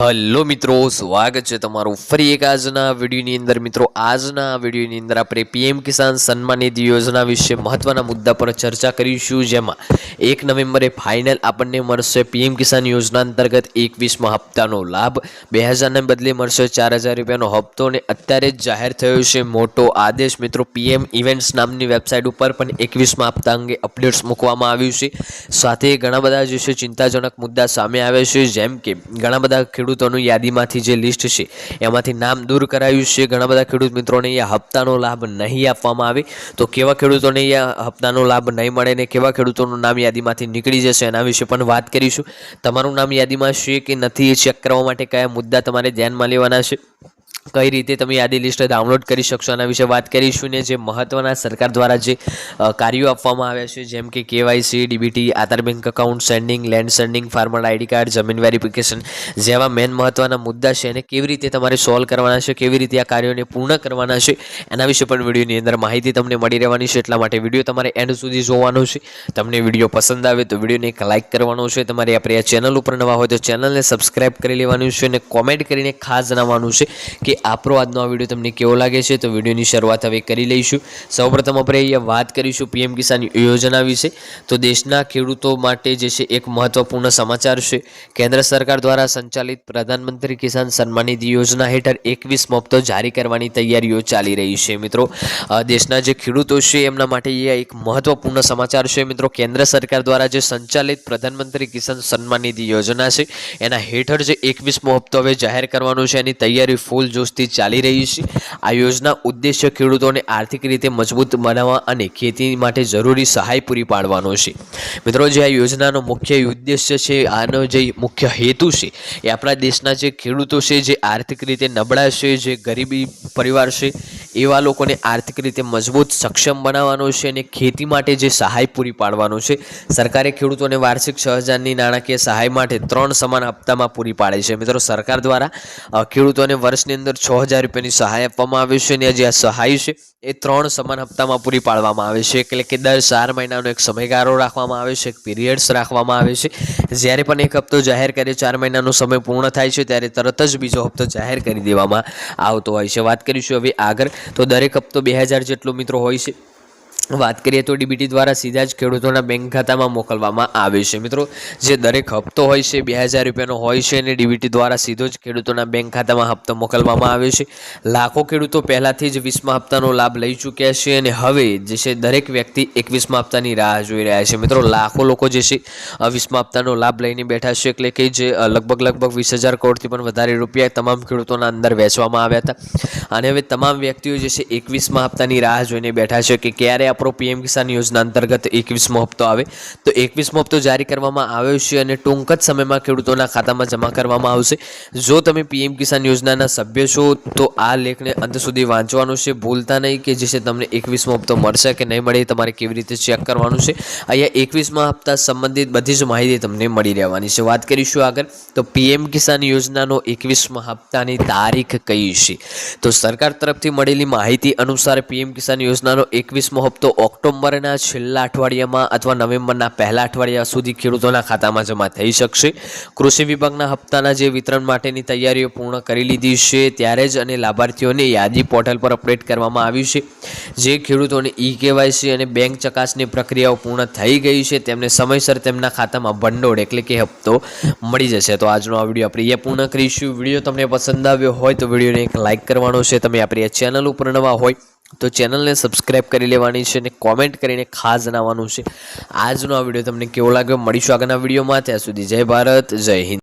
Hello મિત્રો, સ્વાગત છે તમારું ફરી એક આજના વિડીયોની અંદર. મિત્રો, આજના વિડીયોની અંદર આપણે પીએમ કિસાન સન્માન નિધિ યોજના વિશે મહત્વના મુદ્દા પર ચર્ચા કરીશું, જેમાં એક નવેમ્બરે ફાઇનલ આપણને મળશે પીએમ કિસાન યોજના અંતર્ગત એકવીસમાં હપ્તાનો લાભ. બે હજારને બદલે મળશે ચાર હજાર રૂપિયાનો હપ્તો અને અત્યારે જ જાહેર થયો છે મોટો આદેશ. મિત્રો, પીએમ ઇવેન્ટ્સ નામની વેબસાઇટ ઉપર પણ એકવીસમાં હપ્તા અંગે અપડેટ્સ મૂકવામાં આવ્યું છે. સાથે ઘણા બધા જે છે ચિંતાજનક મુદ્દા સામે આવે છે, જેમ કે ઘણા બધા ખેડૂતોનું યાદીમાંથી જે લિસ્ટ છે, એમાંથી નામ દૂર કરાયું છે. ઘણા બધા ખેડૂત મિત્રોને અહીંયા હપ્તાનો લાભ નહીં આપવામાં આવે. તો કેવા ખેડૂતોને અહીંયા હપ્તાનો લાભ નહીં મળે ને કેવા ખેડૂતોનું નામ યાદીમાંથી નીકળી જશે એના વિશે પણ વાત કરીશું. તમારું નામ યાદીમાં છે કે નથી એ ચેક કરવા માટે કયા મુદ્દા તમારે ધ્યાનમાં લેવાના છે? કઈ રીતે તમે યાદી લિસ્ટ ડાઉનલોડ કરી શકશો એના વિશે વાત કરીશું ને જે મહત્ત્વના સરકાર દ્વારા જે કાર્યો આપવામાં આવ્યા છે, જેમ કે KYC, DBT, Aadhaar bank account sending, land sending, farmer ID card, જમીન વેરિફિકેશન જેવા મેન મહત્ત્વના મુદ્દા છે એને કેવી રીતે તમારે સોલ્વ કરવાના છે, કેવી રીતે આ કાર્યોને પૂર્ણ કરવાના છે, એના વિશે પણ વિડીયોની અંદર માહિતી તમને મળી રહેવાની છે, એટલા માટે વીડિયો તમારે એન્ડ સુધી જોવાનો છે. તમને વીડિયો પસંદ આવે તો વિડીયોને એક લાઇક કરવાનો છે. તમારી આપણે આ ચેનલ ઉપર નવા હોય તો ચેનલને સબસ્ક્રાઈબ કરી લેવાનું છે અને કોમેન્ટ કરીને ખાસ જણાવવાનું છે કે આપણો આજનો આ વીડિયો તમને કેવો લાગે છે તો વિડીયોની શરૂઆત હવે કરી લઈશું. સૌપ્રથમ આપણે અહીંયા વાત કરીશું પીએમ કિસાન યોજના વિશે. તો દેશના ખેડૂતો માટે જે છે એક મહત્વપૂર્ણ સમાચાર છે. કેન્દ્ર સરકાર દ્વારા સંચાલિત પ્રધાનમંત્રી કિસાન સન્માન નિધિ યોજના હેઠળ એકવીસ મફતો જારી કરવાની તૈયારીઓ ચાલી રહી છે. મિત્રો દેશના જે ખેડૂતો છે એમના માટે એ એક મહત્વપૂર્ણ સમાચાર છે. મિત્રો, કેન્દ્ર સરકાર દ્વારા જે સંચાલિત પ્રધાનમંત્રી કિસાન સન્માન નિધિ યોજના છે, એના હેઠળ જે એકવીસમો હપ્તો હવે જાહેર કરવાનો છે, એની તૈયારી ફૂલ જોશથી ચાલી રહી છે. આ યોજના ઉદ્દેશ્ય ખેડૂતોને આર્થિક રીતે મજબૂત બનાવવા અને ખેતી માટે જરૂરી સહાય પૂરી પાડવાનો છે. મિત્રો, જે આ યોજનાનો મુખ્ય ઉદ્દેશ્ય છે, આનો જે મુખ્ય હેતુ છે, એ આપણા દેશના જે ખેડૂતો છે, જે આર્થિક રીતે નબળા છે, જે ગરીબી પરિવાર છે, એવા લોકોને આર્થિક રીતે મજબૂત સક્ષમ બનાવવાનો છે અને ખેતી માટે જે સહાય પૂરી પાડવાનો છે. સરકારે ખેડૂતોને વાર્ષિક છ હજારની નાણાકીય સહાય માટે ત્રણ સમાન હપ્તામાં પૂરી પાડે છે. મિત્રો, સરકાર દ્વારા ખેડૂતોને વર્ષની અંદર છ હજાર રૂપિયાની સહાય આપવામાં આવે છે અને જે આ સહાય છે એ ત્રણ સમાન હપ્તામાં પૂરી પાડવામાં આવે છે. એટલે કે દર ચાર મહિનાનો એક સમયગાળો રાખવામાં આવે છે, એક પીરિયડ્સ રાખવામાં આવે છે. જ્યારે પણ એક હપ્તો જાહેર કરે ચાર મહિનાનો સમય પૂર્ણ થાય છે, ત્યારે તરત જ બીજો હપ્તો જાહેર કરી દેવામાં આવતો હોય છે. વાત કરીશું હવે આગળ. તો દરેક હપ્તો બે હજાર જેટલો મિત્રો હોય છે. વાત કરીએ તો ડીબીટી દ્વારા સીધા જ ખેડૂતોના બેંક ખાતામાં મોકલવામાં આવે છે. મિત્રો, જે દરેક હપ્તો હોય છે, બે હજાર રૂપિયાનો હોય છે અને ડીબીટી દ્વારા સીધો જ ખેડૂતોના બેંક ખાતામાં હપ્તો મોકલવામાં આવે છે. લાખો ખેડૂતો પહેલાંથી જ વીસમા હપ્તાનો લાભ લઈ ચૂક્યા છે અને હવે જે છે દરેક વ્યક્તિ એકવીસમા હપ્તાની રાહ જોઈ રહ્યા છે. મિત્રો, લાખો લોકો જે છે વીસમા હપ્તાનો લાભ લઈને બેઠા છે એટલે કે જે લગભગ લગભગ વીસ હજાર કરોડથી પણ વધારે રૂપિયા તમામ ખેડૂતોના અંદર વેચવામાં આવ્યા હતા. અને હવે તમામ વ્યક્તિઓ જે છે એકવીસમા હપ્તાની રાહ જોઈને બેઠા છે કે ક્યારે આપણો પીએમ કિસાન યોજના અંતર્ગત એકવીસમો હપ્તો આવે. તો એકવીસમો હપ્તો જારી કરવામાં આવ્યો છે અને ટૂંક જ સમયમાં ખેડૂતોના ખાતામાં જમા કરવામાં આવશે. જો તમે પીએમ કિસાન યોજનાના સભ્ય છો, તો આ લેખને અંત સુધી વાંચવાનું છે. ભૂલતા નહીં કે જે તમને એકવીસમો હપ્તો મળશે કે નહીં મળે તમારે કેવી રીતે ચેક કરવાનું છે. અહીંયા એકવીસમા હપ્તા સંબંધિત બધી જ માહિતી તમને મળી રહેવાની છે. વાત કરીશું આગળ. તો પીએમ કિસાન યોજનાનો એકવીસમા હપ્તાની તારીખ કઈ છે? તો સરકાર તરફથી મળેલી માહિતી અનુસાર પીએમ કિસાન યોજનાનો એકવીસમો હપ્તો ઓક્ટોબરના છેલ્લા અઠવાડિયામાં અથવા નવેમ્બરના પહેલા અઠવાડિયા સુધી ખેડૂતોના ખાતામાં જમા થઈ શકશે. કૃષિ વિભાગના હપ્તાના જે વિતરણ માટેની તૈયારીઓ પૂર્ણ કરી લીધી છે, ત્યારે જ અને લાભાર્થીઓને યાદી પોર્ટલ પર અપડેટ કરવામાં આવ્યું છે. જે ખેડૂતોને ઈ કેવાયસી અને બેંક ચકાસણી પ્રક્રિયાઓ પૂર્ણ થઈ ગઈ છે, તેમને સમયસર તેમના ખાતામાં ભંડોળ એટલે કે હપ્તો મળી જશે. તો આજનો આ વીડિયો આપણે એ પૂર્ણ કરીશું. વીડિયો તમને પસંદ આવ્યો હોય તો વિડીયોને એક લાઇક કરવાનો છે. તમે આપણી આ ચેનલ ઉપર નવા હોય તો ચેનલને સબસ્ક્રાઇબ કરી લેવાની છે અને કોમેન્ટ કરીને ખાસ જણાવવાનું છે. આજનો આ વીડિયો તમને કેવો લાગ્યો મળીશું આગળના વિડીયોમાં. ત્યાં સુધી જય ભારત, જય હિન્દ.